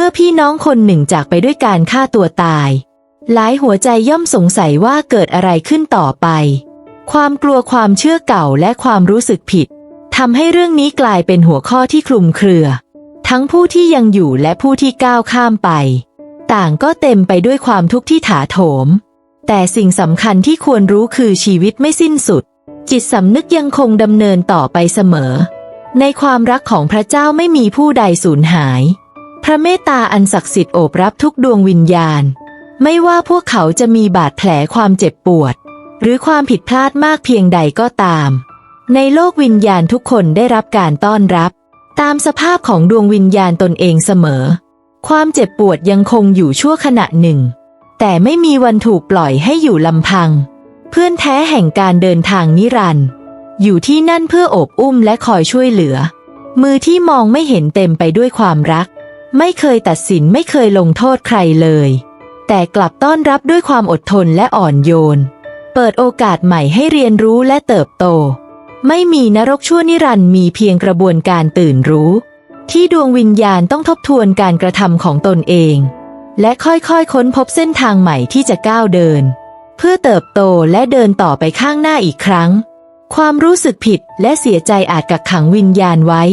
มื่อพี่น้องคนหนึ่งจากไปด้วยการฆ่าตัวตาย หลายหัวใจย่อมสงสัยว่าเกิดอะไรขึ้นต่อไป ความกลัวความเชื่อเก่าและความรู้สึกผิดทำให้เรื่องนี้กลายเป็นหัวข้อที่คลุมเครือ ทั้งผู้ที่ยังอยู่และผู้ที่ก้าวข้ามไป ต่างก็เต็มไปด้วยความทุกข์ที่ถาโถม แต่สิ่งสำคัญที่ควรรู้คือชีวิตไม่สิ้นสุด จิตสำนึกยังคงดำเนินต่อไปเสมอ ในความรักของพระเจ้าไม่มีผู้ใดสูญหาย ระเมตตาอันศักดิ์สิทธิ์โอบรับทุกดวงวิญญาณ ไม่ว่าพวกเขาจะมีบาดแผลความเจ็บปวด หรือความผิดพลาดมากเพียงใดก็ตาม ในโลกวิญญาณทุกคนได้รับการต้อนรับ ตามสภาพของดวงวิญญาณตนเองเสมอ ความเจ็บปวดยังคงอยู่ชั่วขณะหนึ่ง แต่ไม่มีวันถูกปล่อยให้อยู่ลำพัง เพื่อนแท้แห่งการเดินทางนิรันดร์อยู่ที่นั่นเพื่อโอบอุ้มและคอยช่วยเหลือ มือที่มองไม่เห็นเต็มไปด้วยความรัก ไม่เคยตัดสินไม่เคยลงโทษใครเลย แต่กลับต้อนรับด้วยความอดทนและอ่อนโยน เปิดโอกาสใหม่ให้เรียนรู้และเติบโต ไม่มีนรกชั่วนิรันดร์มีเพียงกระบวนการตื่นรู้ ที่ดวงวิญญาณต้องทบทวนการกระทำของตนเอง และค่อยๆ ค้นพบเส้นทางใหม่ที่จะก้าวเดิน เพื่อเติบโตและเดินต่อไปข้างหน้าอีกครั้ง ความรู้สึกผิดและเสียใจอาจกักขังวิญญาณไว้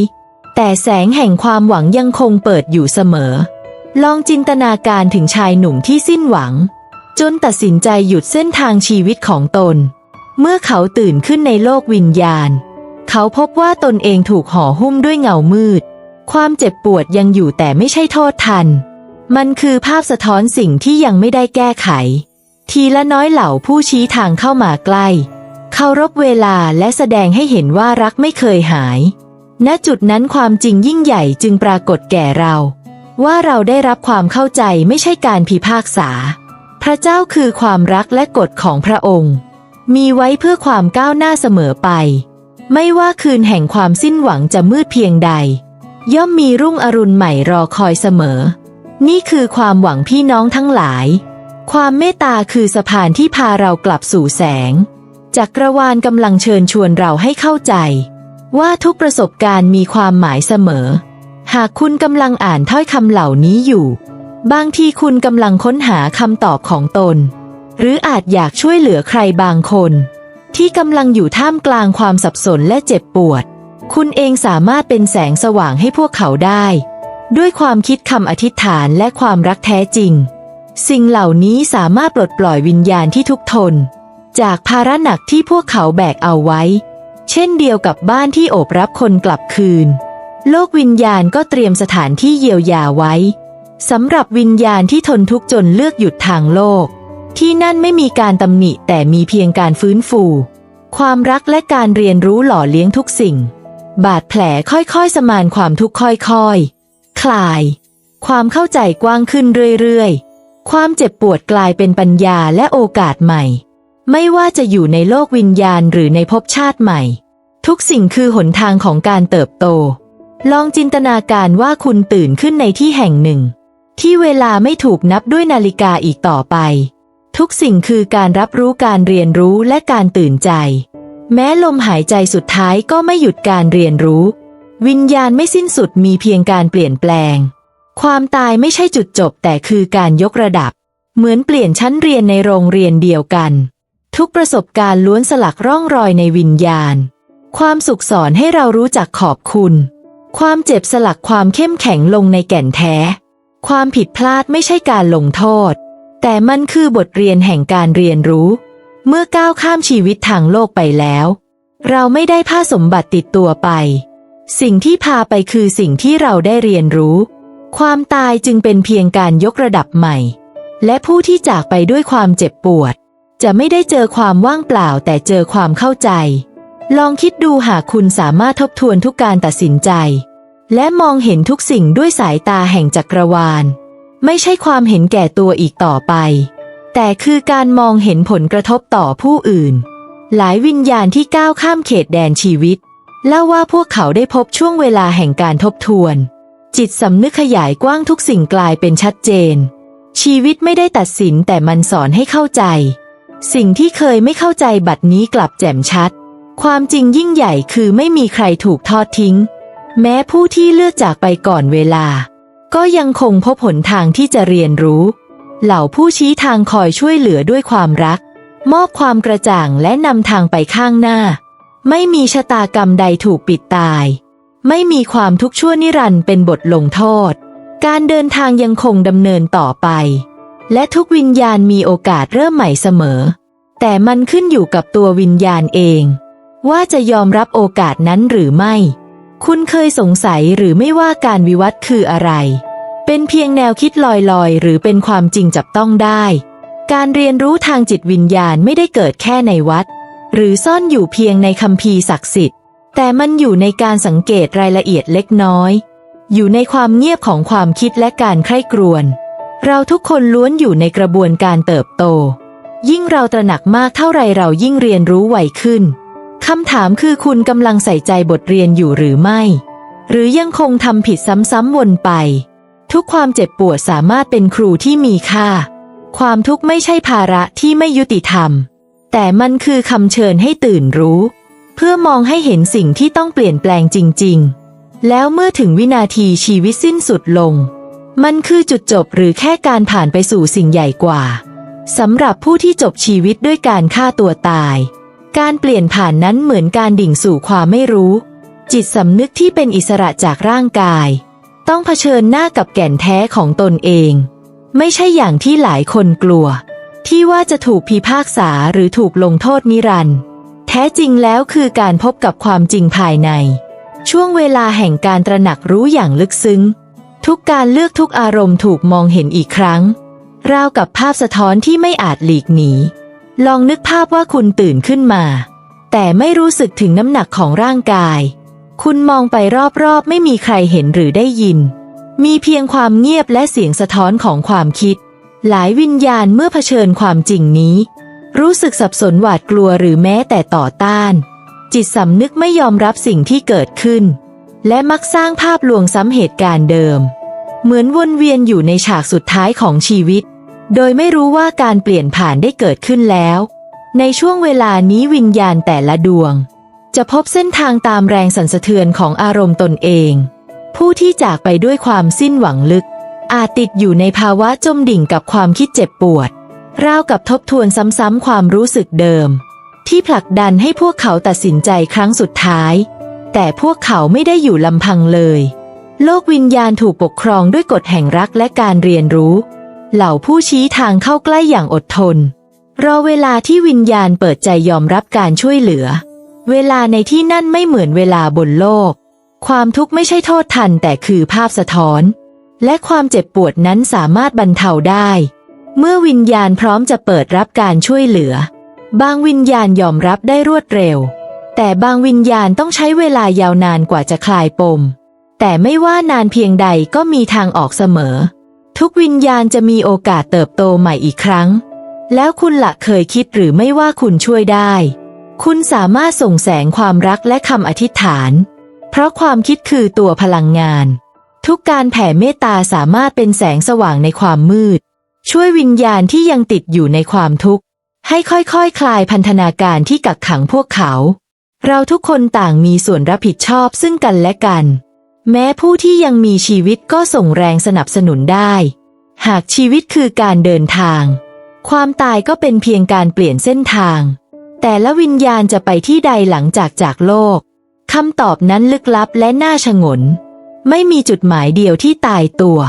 แต่แสงแห่งความหวังยังคงเปิดอยู่เสมอ ลองจินตนาการถึงชายหนุ่มที่สิ้นหวัง จนตัดสินใจหยุดเส้นทางชีวิตของตน เมื่อเขาตื่นขึ้นในโลกวิญญาณ เขาพบว่าตนเองถูกห่อหุ้มด้วยเงามืด ความเจ็บปวดยังอยู่แต่ไม่ใช่โทษทัน มันคือภาพสะท้อนสิ่งที่ยังไม่ได้แก้ไข ทีละน้อยเหล่าผู้ชี้ทางเข้ามาใกล้ เคารพเวลาและแสดงให้เห็นว่ารักไม่เคยหาย ณจุดนั้นความจริงยิ่งใหญ่จึงปรากฏแก่เรา ว่าเราได้รับความเข้าใจไม่ใช่การพิพากษา พระเจ้าคือความรักและกฎของพระองค์ มีไว้เพื่อความก้าวหน้าเสมอไป ไม่ว่าคืนแห่งความสิ้นหวังจะมืดเพียงใด ย่อมมีรุ่งอรุณใหม่รอคอยเสมอ นี่คือความหวังพี่น้องทั้งหลาย ความเมตตาคือสะพานที่พาเรากลับสู่แสงจักรวาลกำลังเชิญชวนเราให้เข้าใจ ว่าทุกประสบการณ์มีความหมายเสมอ หากคุณกำลังอ่านถ้อยคำเหล่านี้อยู่ บางทีคุณกำลังค้นหาคำตอบของตน หรืออาจอยากช่วยเหลือใครบางคน ที่กำลังอยู่ท่ามกลางความสับสนและเจ็บปวด คุณเองสามารถเป็นแสงสว่างให้พวกเขาได้ ด้วยความคิดคำอธิษฐานและความรักแท้จริง สิ่งเหล่านี้สามารถปลดปล่อยวิญญาณที่ทุกทน จากภาระหนักที่พวกเขาแบกเอาไว้ เช่นเดียวกับบ้านที่โอบรับคนกลับคืน โลกวิญญาณก็เตรียมสถานที่เยียวยาไว้สำหรับวิญญาณที่ทนทุกข์จนเลือกหยุดทางโลก ที่นั่นไม่มีการตำหนิแต่มีเพียงการฟื้นฟู ความรักและการเรียนรู้หล่อเลี้ยงทุกสิ่ง บาดแผลค่อยๆ สมานความทุกข์ค่อยๆ คลาย ความเข้าใจกว้างขึ้นเรื่อยๆ ความเจ็บปวดกลายเป็นปัญญาและโอกาสใหม่ ไม่ว่าจะอยู่ในโลกวิญญาณหรือในภพชาติใหม่ ทุกสิ่งคือหนทางของการเติบโต ลองจินตนาการว่าคุณตื่นขึ้นในที่แห่งหนึ่ง ที่เวลาไม่ถูกนับด้วยนาฬิกาอีกต่อไป ทุกสิ่งคือการรับรู้การเรียนรู้และการตื่นใจ แม้ลมหายใจสุดท้ายก็ไม่หยุดการเรียนรู้ วิญญาณไม่สิ้นสุดมีเพียงการเปลี่ยนแปลง ความตายไม่ใช่จุดจบแต่คือการยกระดับ เหมือนเปลี่ยนชั้นเรียนในโรงเรียนเดียวกัน ทุกประสบการณ์ล้วนสลักร่องรอยในวิญญาณ ความสุขสอนให้เรารู้จักขอบคุณ ความเจ็บสลักความเข้มแข็งลงในแก่นแท้ ความผิดพลาดไม่ใช่การลงโทษ แต่มันคือบทเรียนแห่งการเรียนรู้ เมื่อก้าวข้ามชีวิตทางโลกไปแล้ว เราไม่ได้ผ้าสมบัติติดตัวไป สิ่งที่พาไปคือสิ่งที่เราได้เรียนรู้ ความตายจึงเป็นเพียงการยกระดับใหม่ และผู้ที่จากไปด้วยความเจ็บปวด จะไม่ได้เจอความว่างเปล่าแต่เจอความเข้าใจ ลองคิดดูหากคุณสามารถทบทวนทุกการตัดสินใจ และมองเห็นทุกสิ่งด้วยสายตาแห่งจักรวาล ไม่ใช่ความเห็นแก่ตัวอีกต่อไป แต่คือการมองเห็นผลกระทบต่อผู้อื่น หลายวิญญาณที่ก้าวข้ามเขตแดนชีวิตเล่าว่าพวกเขาได้พบช่วงเวลาแห่งการทบทวน จิตสำนึกขยายกว้างทุกสิ่งกลายเป็นชัดเจน ชีวิตไม่ได้ตัดสินแต่มันสอนให้เข้าใจ สิ่งที่เคยไม่เข้าใจบัดนี้กลับแจ่มชัด ความจริงยิ่งใหญ่คือไม่มีใครถูกทอดทิ้ง แม้ผู้ที่เลือกจากไปก่อนเวลา ก็ยังคงพบหนทางที่จะเรียนรู้ เหล่าผู้ชี้ทางคอยช่วยเหลือด้วยความรัก มอบความกระจ่างและนำทางไปข้างหน้า ไม่มีชะตากรรมใดถูกปิดตาย ไม่มีความทุกข์ชั่วนิรันดร์เป็นบทลงโทษ การเดินทางยังคงดำเนินต่อไป และทุกวิญญาณมีโอกาสเริ่มใหม่เสมอ แต่มันขึ้นอยู่กับตัววิญญาณเอง ว่าจะยอมรับโอกาสนั้นหรือไม่ คุณเคยสงสัยหรือไม่ว่าการวิวัฒน์คืออะไร เป็นเพียงแนวคิดลอยๆ หรือเป็นความจริงจับต้องได้ การเรียนรู้ทางจิตวิญญาณไม่ได้เกิดแค่ในวัด หรือซ่อนอยู่เพียงในคัมภีร์ศักดิ์สิทธิ์ แต่มันอยู่ในการสังเกตรายละเอียดเล็กน้อย อยู่ในความเงียบของความคิดและการใคร่ครวญ เราทุกคนล้วนอยู่ในกระบวนการเติบโต ยิ่งเราตระหนักมากเท่าไรเรายิ่งเรียนรู้ไวขึ้นคำถามคือคุณกำลังใส่ใจบทเรียนอยู่หรือไม่ หรือยังคงทำผิดซ้ำๆวนไป ทุกความเจ็บปวดสามารถเป็นครูที่มีค่า ความทุกข์ไม่ใช่ภาระที่ไม่ยุติธรรม แต่มันคือคำเชิญให้ตื่นรู้ เพื่อมองให้เห็นสิ่งที่ต้องเปลี่ยนแปลงจริง ๆ แล้วเมื่อถึงวินาทีชีวิตสิ้นสุดลง มันคือจุดจบหรือแค่การผ่านไปสู่สิ่งใหญ่กว่าสำหรับผู้ที่จบชีวิตด้วยการฆ่าตัวตาย การเปลี่ยนผ่านนั้นเหมือนการดิ่งสู่ความไม่รู้ จิตสำนึกที่เป็นอิสระจากร่างกาย ต้องเผชิญหน้ากับแก่นแท้ของตนเอง ไม่ใช่อย่างที่หลายคนกลัว ที่ว่าจะถูกพิพากษาหรือถูกลงโทษนิรันดร์แท้จริงแล้วคือการพบกับความจริงภายใน ช่วงเวลาแห่งการตระหนักรู้อย่างลึกซึ้ง ทุกการเลือกทุกอารมณ์ถูกมองเห็นอีกครั้ง ราวกับภาพสะท้อนที่ไม่อาจหลีกหนี ลองนึกภาพว่าคุณตื่นขึ้นมา แต่ไม่รู้สึกถึงน้ำหนักของร่างกาย คุณมองไปรอบๆ ไม่มีใครเห็นหรือได้ยิน มีเพียงความเงียบและเสียงสะท้อนของความคิด หลายวิญญาณเมื่อเผชิญความจริงนี้ รู้สึกสับสนหวาดกลัวหรือแม้แต่ต่อต้าน จิตสำนึกไม่ยอมรับสิ่งที่เกิดขึ้น และมักสร้างภาพลวงซ้ำเหตุการณ์เดิม เหมือนวนเวียนอยู่ในฉากสุดท้ายของชีวิต โดยไม่รู้ว่าการเปลี่ยนผ่านได้เกิดขึ้นแล้ว ในช่วงเวลานี้วิญญาณแต่ละดวง จะพบเส้นทางตามแรงสั่นสะเทือนของอารมณ์ตนเอง ผู้ที่จากไปด้วยความสิ้นหวังลึก อาจติดอยู่ในภาวะจมดิ่งกับความคิดเจ็บปวดราวกับทบทวนซ้ำๆความรู้สึกเดิม ที่ผลักดันให้พวกเขาตัดสินใจครั้งสุดท้าย แต่พวกเขาไม่ได้อยู่ลำพังเลย โลกวิญญาณถูกปกครองด้วยกฎแห่งรักและการเรียนรู้ เหล่าผู้ชี้ทางเข้าใกล้อย่างอดทน รอเวลาที่วิญญาณเปิดใจยอมรับการช่วยเหลือ เวลาในที่นั่นไม่เหมือนเวลาบนโลก ความทุกข์ไม่ใช่โทษทันแต่คือภาพสะท้อน และความเจ็บปวดนั้นสามารถบรรเทาได้ เมื่อวิญญาณพร้อมจะเปิดรับการช่วยเหลือ บางวิญญาณยอมรับได้รวดเร็ว แต่บางวิญญาณต้องใช้เวลายาวนานกว่าจะคลายปม แต่ไม่ว่านานเพียงใดก็มีทางออกเสมอ ทุกวิญญาณจะมีโอกาสเติบโตใหม่อีกครั้ง แล้วคุณละเคยคิดหรือไม่ว่าคุณช่วยได้ คุณสามารถส่งแสงความรักและคำอธิษฐาน เพราะความคิดคือตัวพลังงาน ทุกการแผ่เมตตาสามารถเป็นแสงสว่างในความมืด ช่วยวิญญาณที่ยังติดอยู่ในความทุกข์ ให้ค่อยๆคคลายพันธนาการที่กักขังพวกเขา เราทุกคนต่างมีส่วนรับผิดชอบซึ่งกันและกัน แม้ผู้ที่ยังมีชีวิตก็ส่งแรงสนับสนุนได้ หากชีวิตคือการเดินทาง ความตายก็เป็นเพียงการเปลี่ยนเส้นทาง แต่ละวิญญาณจะไปที่ใดหลังจากจากโลกคำตอบนั้นลึกลับและน่าชงน ไม่มีจุดหมายเดียวที่ตายตัว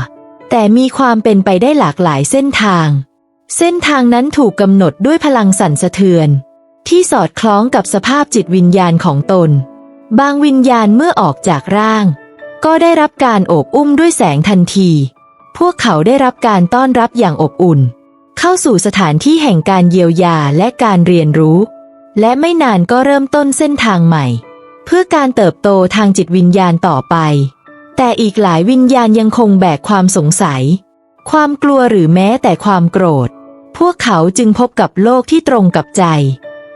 แต่มีความเป็นไปได้หลากหลายเส้นทาง เส้นทางนั้นถูกกำหนดด้วยพลังสั่นสะเทือน ที่สอดคล้องกับสภาพจิตวิญญาณของตน บางวิญญาณเมื่อออกจากร่าง ก็ได้รับการโอบอุ้มด้วยแสงทันที พวกเขาได้รับการต้อนรับอย่างอบอุ่น เข้าสู่สถานที่แห่งการเยียวยาและการเรียนรู้ และไม่นานก็เริ่มต้นเส้นทางใหม่ เพื่อการเติบโตทางจิตวิญญาณต่อไป แต่อีกหลายวิญญาณยังคงแบกความสงสัย ความกลัวหรือแม้แต่ความโกรธ พวกเขาจึงพบกับโลกที่ตรงกับใจ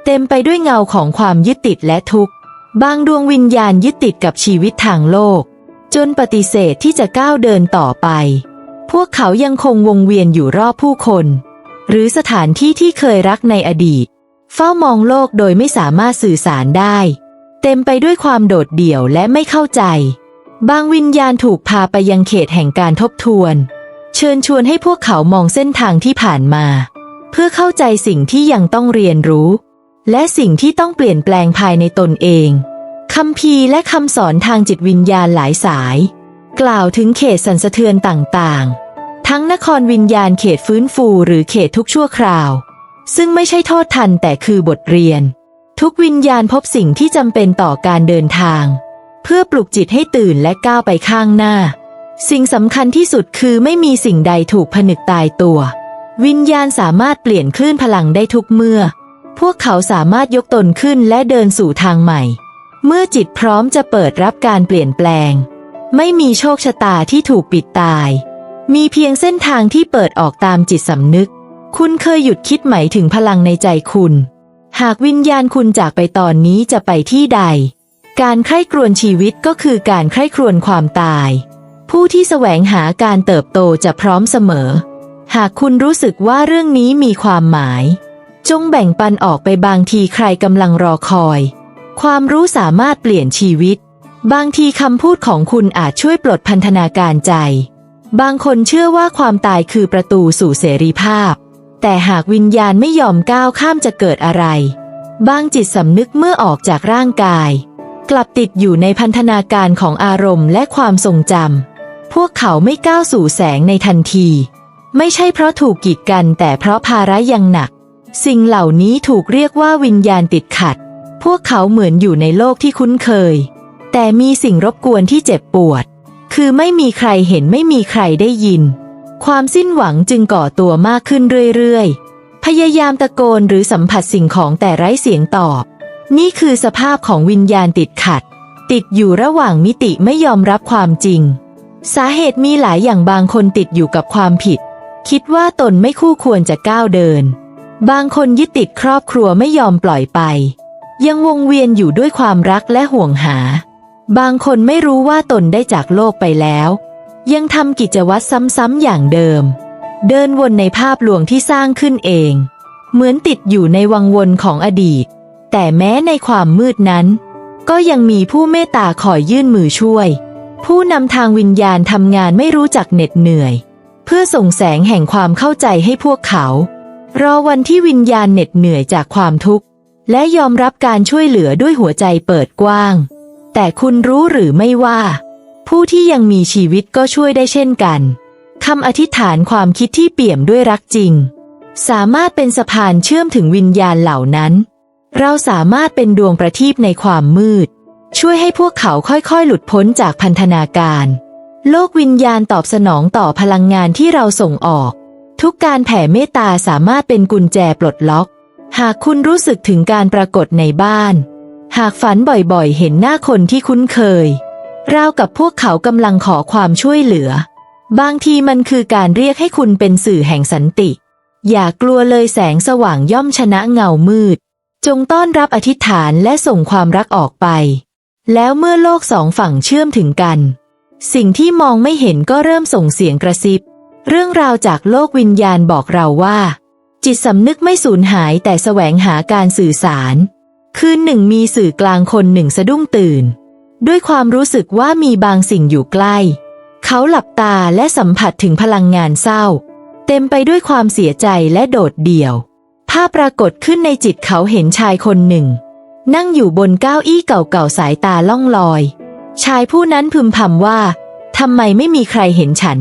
เต็มไปด้วยเงาของความยึดติดและทุกข์ บางดวงวิญญาณยึดติดกับชีวิตทางโลก จนปฏิเสธที่จะก้าวเดินต่อไป พวกเขายังคงวงเวียนอยู่รอบผู้คน หรือสถานที่ที่เคยรักในอดีต เฝ้ามองโลกโดยไม่สามารถสื่อสารได้ เต็มไปด้วยความโดดเดี่ยวและไม่เข้าใจ บางวิญญาณถูกพาไปยังเขตแห่งการทบทวน เชิญชวนให้พวกเขามองเส้นทางที่ผ่านมา เพื่อเข้าใจสิ่งที่ยังต้องเรียนรู้ และสิ่งที่ต้องเปลี่ยนแปลงภายในตนเองคำพีและคำสอนทางจิตวิญญาณหลายสาย กล่าวถึงเขตสันสะเทือนต่างๆ ทั้งนครวิญญาณเขตฟื้นฟูหรือเขตทุกชั่วคราว ซึ่งไม่ใช่โทษทันแต่คือบทเรียน ทุกวิญญาณพบสิ่งที่จำเป็นต่อการเดินทาง เพื่อปลุกจิตให้ตื่นและก้าวไปข้างหน้า สิ่งสำคัญที่สุดคือไม่มีสิ่งใดถูกผนึกตายตัว วิญญาณสามารถเปลี่ยนคลื่นพลังได้ทุกเมื่อ พวกเขาสามารถยกตนขึ้นและเดินสู่ทางใหม่ เมื่อจิตพร้อมจะเปิดรับการเปลี่ยนแปลง ไม่มีโชคชะตาที่ถูกปิดตาย มีเพียงเส้นทางที่เปิดออกตามจิตสำนึก คุณเคยหยุดคิดไหมถึงพลังในใจคุณ หากวิญญาณคุณจากไปตอนนี้จะไปที่ใด การใคร่ครวญชีวิตก็คือการใคร่ครวญความตาย ผู้ที่แสวงหาการเติบโตจะพร้อมเสมอ หากคุณรู้สึกว่าเรื่องนี้มีความหมาย จงแบ่งปันออกไปบางทีใครกำลังรอคอย ความรู้สามารถเปลี่ยนชีวิต บางทีคำพูดของคุณอาจช่วยปลดพันธนาการใจ บางคนเชื่อว่าความตายคือประตูสู่เสรีภาพ แต่หากวิญญาณไม่ยอมก้าวข้ามจะเกิดอะไร บางจิตสำนึกเมื่อออกจากร่างกาย กลับติดอยู่ในพันธนาการของอารมณ์และความทรงจำพวกเขาไม่ก้าวสู่แสงในทันที ไม่ใช่เพราะถูกกีดกันแต่เพราะภาระยังหนัก สิ่งเหล่านี้ถูกเรียกว่าวิญญาณติดขัด พวกเขาเหมือนอยู่ในโลกที่คุ้นเคย แต่มีสิ่งรบกวนที่เจ็บปวด คือไม่มีใครเห็นไม่มีใครได้ยิน ความสิ้นหวังจึงก่อตัวมากขึ้นเรื่อยๆ พยายามตะโกนหรือสัมผัสสิ่งของแต่ไร้เสียงตอบ นี่คือสภาพของวิญญาณติดขัด ติดอยู่ระหว่างมิติไม่ยอมรับความจริง สาเหตุมีหลายอย่างบางคนติดอยู่กับความผิด คิดว่าตนไม่คู่ควรจะก้าวเดิน บางคนยึดติดครอบครัวไม่ยอมปล่อยไป ยังวงเวียนอยู่ด้วยความรักและห่วงหา บางคนไม่รู้ว่าตนได้จากโลกไปแล้ว ยังทำกิจวัตรซ้ำๆอย่างเดิม เดินวนในภาพลวงที่สร้างขึ้นเอง เหมือนติดอยู่ในวังวนของอดีต แต่แม้ในความมืดนั้น ก็ยังมีผู้เมตตาคอยยื่นมือช่วย ผู้นำทางวิญญาณทำงานไม่รู้จักเหน็ดเหนื่อย เพื่อส่งแสงแห่งความเข้าใจให้พวกเขา รอวันที่วิญญาณเหน็ดเหนื่อยจากความทุกข์ และยอมรับการช่วยเหลือด้วยหัวใจเปิดกว้าง แต่คุณรู้หรือไม่ว่า ผู้ที่ยังมีชีวิตก็ช่วยได้เช่นกันคำอธิษฐานความคิดที่เปี่ยมด้วยรักจริง สามารถเป็นสะพานเชื่อมถึงวิญญาณเหล่านั้น เราสามารถเป็นดวงประทีปในความมืด ช่วยให้พวกเขาค่อยๆ หลุดพ้นจากพันธนาการ โลกวิญญาณตอบสนองต่อพลังงานที่เราส่งออก ทุกการแผ่เมตตาสามารถเป็นกุญแจปลดล็อก หากคุณรู้สึกถึงการปรากฏในบ้าน หากฝันบ่อยๆ เห็นหน้าคนที่คุ้นเคย ราวกับพวกเขากำลังขอความช่วยเหลือ บางทีมันคือการเรียกให้คุณเป็นสื่อแห่งสันติ อย่ากลัวเลยแสงสว่างย่อมชนะเงามืด จงต้อนรับอธิษฐานและส่งความรักออกไป แล้วเมื่อโลกสองฝั่งเชื่อมถึงกัน สิ่งที่มองไม่เห็นก็เริ่มส่งเสียงกระซิบ เรื่องราวจากโลกวิญญาณบอกเราว่า จิตสำนึกไม่สูญหายแต่แสวงหาการสื่อสาร คืนหนึ่งมีสื่อกลางคนหนึ่งสะดุ้งตื่น ด้วยความรู้สึกว่ามีบางสิ่งอยู่ใกล้ เขาหลับตาและสัมผัสถึงพลังงานเศร้า เต็มไปด้วยความเสียใจและโดดเดี่ยว ภาพปรากฏขึ้นในจิตเขาเห็นชายคนหนึ่ง นั่งอยู่บนเก้าอี้เก่าๆสายตาล่องลอย ชายผู้นั้นพึมพำว่าทำไมไม่มีใครเห็นฉัน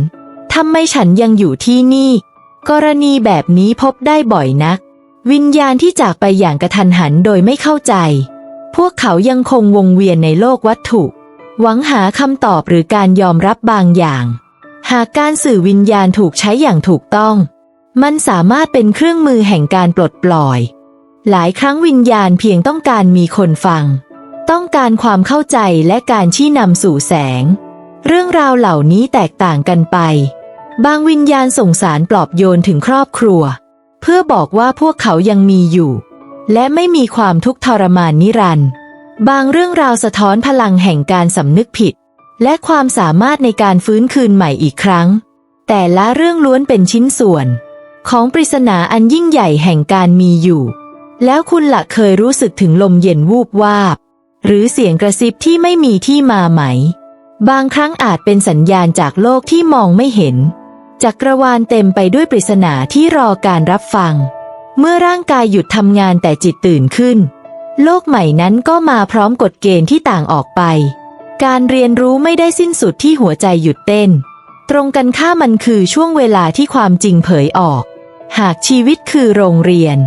ทำไมฉันยังอยู่ที่นี่ กรณีแบบนี้พบได้บ่อยนัก วิญญาณที่จากไปอย่างกระทันหันโดยไม่เข้าใจ พวกเขายังคงวงเวียนในโลกวัตถุ หวังหาคำตอบหรือการยอมรับบางอย่าง หากการสื่อวิญญาณถูกใช้อย่างถูกต้อง มันสามารถเป็นเครื่องมือแห่งการปลดปล่อย หลายครั้งวิญญาณเพียงต้องการมีคนฟัง ต้องการความเข้าใจและการชี้นำสู่แสง เรื่องราวเหล่านี้แตกต่างกันไป บางวิญญาณส่งสารปลอบโยนถึงครอบครัว เพื่อบอกว่าพวกเขายังมีอยู่ และไม่มีความทุกข์ทรมานนิรันดร์บางเรื่องราวสะท้อนพลังแห่งการสำนึกผิด และความสามารถในการฟื้นคืนใหม่อีกครั้ง แต่ละเรื่องล้วนเป็นชิ้นส่วน ของปริศนาอันยิ่งใหญ่แห่งการมีอยู่ แล้วคุณละเคยรู้สึกถึงลมเย็นวูบวาบ หรือเสียงกระซิบที่ไม่มีที่มาไหม บางครั้งอาจเป็นสัญญาณจากโลกที่มองไม่เห็น จักรวาลเต็มไปด้วยปริศนาที่รอการรับฟัง เมื่อร่างกายหยุดทำงานแต่จิตตื่นขึ้น โลกใหม่นั้นก็มาพร้อมกฎเกณฑ์ที่ต่างออกไป การเรียนรู้ไม่ได้สิ้นสุดที่หัวใจหยุดเต้น ตรงกันข้ามมันคือช่วงเวลาที่ความจริงเผยออก หากชีวิตคือโรงเรียน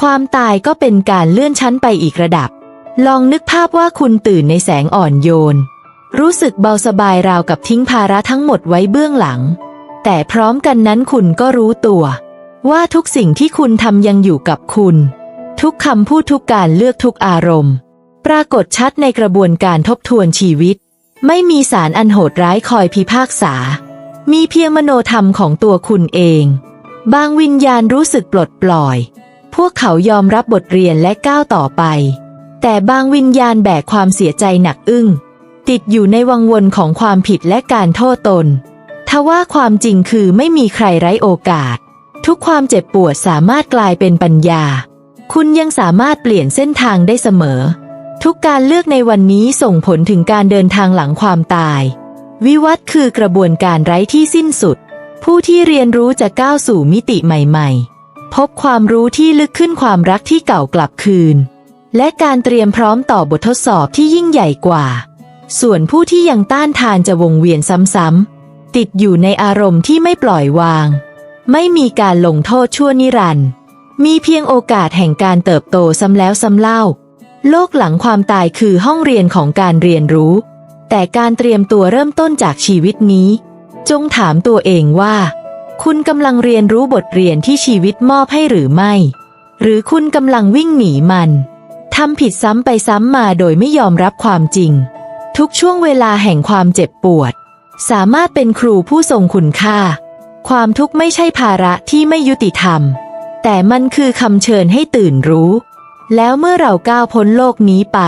ความตายก็เป็นการเลื่อนชั้นไปอีกระดับ ลองนึกภาพว่าคุณตื่นในแสงอ่อนโยน รู้สึกเบาสบายราวกับทิ้งภาระทั้งหมดไว้เบื้องหลัง แต่พร้อมกันนั้นคุณก็รู้ตัว ว่าทุกสิ่งที่คุณทำยังอยู่กับคุณ ทุกคำพูดทุกการเลือกทุกอารมณ์ ปรากฏชัดในกระบวนการทบทวนชีวิต ไม่มีสารอันโหดร้ายคอยพิพากษา มีเพียงมโนธรรมของตัวคุณเอง บางวิญญาณรู้สึกปลดปล่อย พวกเขายอมรับบทเรียนและก้าวต่อไป แต่บางวิญญาณแบกความเสียใจหนักอึ้ง ติดอยู่ในวังวนของความผิดและการโทษตน ทว่าความจริงคือไม่มีใครไร้โอกาส ทุกความเจ็บปวดสามารถกลายเป็นปัญญา คุณยังสามารถเปลี่ยนเส้นทางได้เสมอ ทุกการเลือกในวันนี้ส่งผลถึงการเดินทางหลังความตาย วิวัฒน์คือกระบวนการไร้ที่สิ้นสุด ผู้ที่เรียนรู้จะก้าวสู่มิติใหม่ ๆ พบความรู้ที่ลึกขึ้นความรักที่เก่ากลับคืน และการเตรียมพร้อมต่อบททดสอบที่ยิ่งใหญ่กว่า ส่วนผู้ที่ยังต้านทานจะวงเวียนซ้ำๆ ติดอยู่ในอารมณ์ที่ไม่ปล่อยวาง ไม่มีการลงโทษชั่วนิรันดร์มีเพียงโอกาสแห่งการเติบโตซ้ำแล้วซ้ำเล่า โลกหลังความตายคือห้องเรียนของการเรียนรู้ แต่การเตรียมตัวเริ่มต้นจากชีวิตนี้ จงถามตัวเองว่า คุณกำลังเรียนรู้บทเรียนที่ชีวิตมอบให้หรือไม่ หรือคุณกำลังวิ่งหนีมันทำผิดซ้ำไปซ้ำมาโดยไม่ยอมรับความจริง ทุกช่วงเวลาแห่งความเจ็บปวด สามารถเป็นครูผู้ทรงคุณค่า ความทุกข์ไม่ใช่ภาระที่ไม่ยุติธรรม แต่มันคือคำเชิญให้ตื่นรู้ แล้วเมื่อเราก้าวพ้นโลกนี้ไป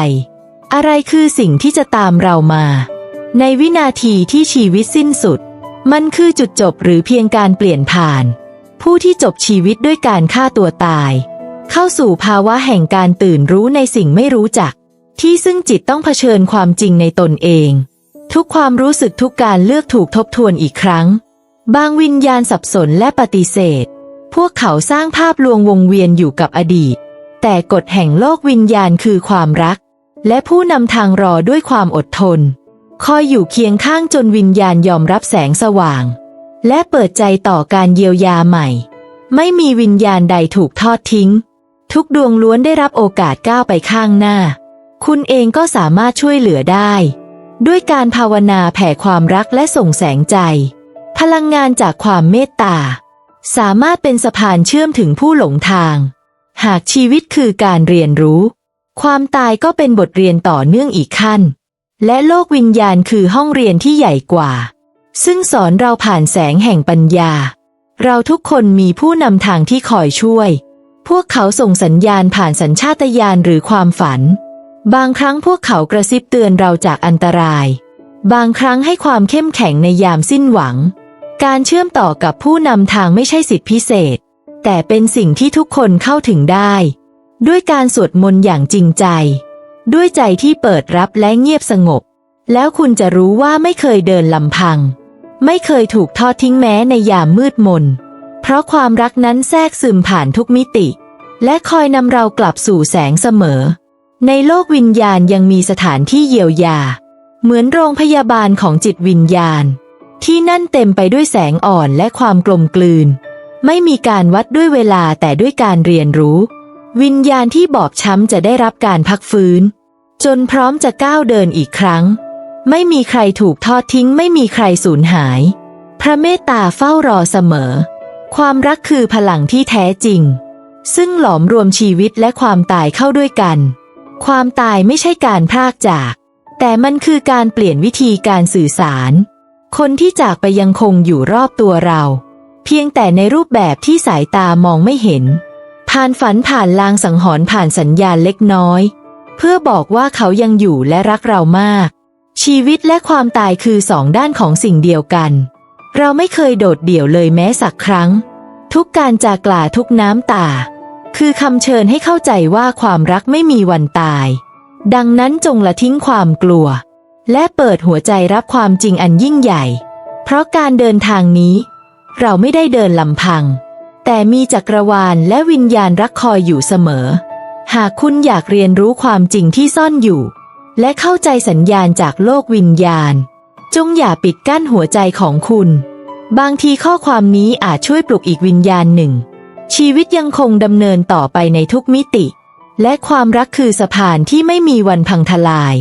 อะไรคือสิ่งที่จะตามเรามา ในวินาทีที่ชีวิตสิ้นสุด มันคือจุดจบหรือเพียงการเปลี่ยนผ่าน ผู้ที่จบชีวิตด้วยการฆ่าตัวตาย เข้าสู่ภาวะแห่งการตื่นรู้ในสิ่งไม่รู้จัก ที่ซึ่งจิตต้องเผชิญความจริงในตนเอง ทุกความรู้สึกทุกการเลือกถูกทบทวนอีกครั้ง บางวิญญาณสับสนและปฏิเสธ พวกเขาสร้างภาพลวงวงเวียนอยู่กับอดีต แต่กฎแห่งโลกวิญญาณคือความรัก และผู้นำทางรอด้วยความอดทน คอยอยู่เคียงข้างจนวิญญาณยอมรับแสงสว่าง และเปิดใจต่อการเยียวยาใหม่ ไม่มีวิญญาณใดถูกทอดทิ้ง ทุกดวงล้วนได้รับโอกาสก้าวไปข้างหน้า คุณเองก็สามารถช่วยเหลือได้ ด้วยการภาวนาแผ่ความรักและส่งแสงใจ พลังงานจากความเมตตา สามารถเป็นสะพานเชื่อมถึงผู้หลงทาง หากชีวิตคือการเรียนรู้ ความตายก็เป็นบทเรียนต่อเนื่องอีกขั้น และโลกวิญญาณคือห้องเรียนที่ใหญ่กว่า ซึ่งสอนเราผ่านแสงแห่งปัญญา เราทุกคนมีผู้นำทางที่คอยช่วย พวกเขาส่งสัญญาณผ่านสัญชาตญาณหรือความฝัน บางครั้งพวกเขากระซิบเตือนเราจากอันตราย บางครั้งให้ความเข้มแข็งในยามสิ้นหวัง การเชื่อมต่อกับผู้นำทางไม่ใช่สิทธิพิเศษ แต่เป็นสิ่งที่ทุกคนเข้าถึงได้ ด้วยการสวดมนต์อย่างจริงใจ ด้วยใจที่เปิดรับและเงียบสงบ แล้วคุณจะรู้ว่าไม่เคยเดินลำพัง ไม่เคยถูกทอดทิ้งแม้ในยามมืดมน เพราะความรักนั้นแทรกซึมผ่านทุกมิติ และคอยนำเรากลับสู่แสงเสมอ ในโลกวิญญาณยังมีสถานที่เยียวยา เหมือนโรงพยาบาลของจิตวิญญาณ ที่นั่นเต็มไปด้วยแสงอ่อนและความกลมกลืน ไม่มีการวัดด้วยเวลาแต่ด้วยการเรียนรู้ วิญญาณที่บอบช้ำจะได้รับการพักฟื้น จนพร้อมจะก้าวเดินอีกครั้ง ไม่มีใครถูกทอดทิ้ง ไม่มีใครสูญหาย พระเมตตาเฝ้ารอเสมอ ความรักคือพลังที่แท้จริง ซึ่งหลอมรวมชีวิตและความตายเข้าด้วยกัน ความตายไม่ใช่การพรากจาก แต่มันคือการเปลี่ยนวิธีการสื่อสาร คนที่จากไปยังคงอยู่รอบตัวเรา เพียงแต่ในรูปแบบที่สายตามองไม่เห็น ผ่านฝันผ่านลางสังหรณ์ผ่านสัญญาณเล็กน้อย เพื่อบอกว่าเขายังอยู่และรักเรามาก ชีวิตและความตายคือสองด้านของสิ่งเดียวกัน เราไม่เคยโดดเดี่ยวเลยแม้สักครั้ง ทุกการจากลาทุกน้ำตา คือคำเชิญให้เข้าใจว่าความรักไม่มีวันตาย ดังนั้นจงละทิ้งความกลัว และเปิดหัวใจรับความจริงอันยิ่งใหญ่ เพราะการเดินทางนี้ เราไม่ได้เดินลำพัง แต่มีจักรวาลและวิญญาณรักคอยอยู่เสมอ หากคุณอยากเรียนรู้ความจริงที่ซ่อนอยู่ และเข้าใจสัญญาณจากโลกวิญญาณ จงอย่าปิดกั้นหัวใจของคุณ บางทีข้อความนี้อาจช่วยปลุกอีกวิญญาณหนึ่ง ชีวิตยังคงดำเนินต่อไปในทุกมิติ และความรักคือสะพานที่ไม่มีวันพังทลาย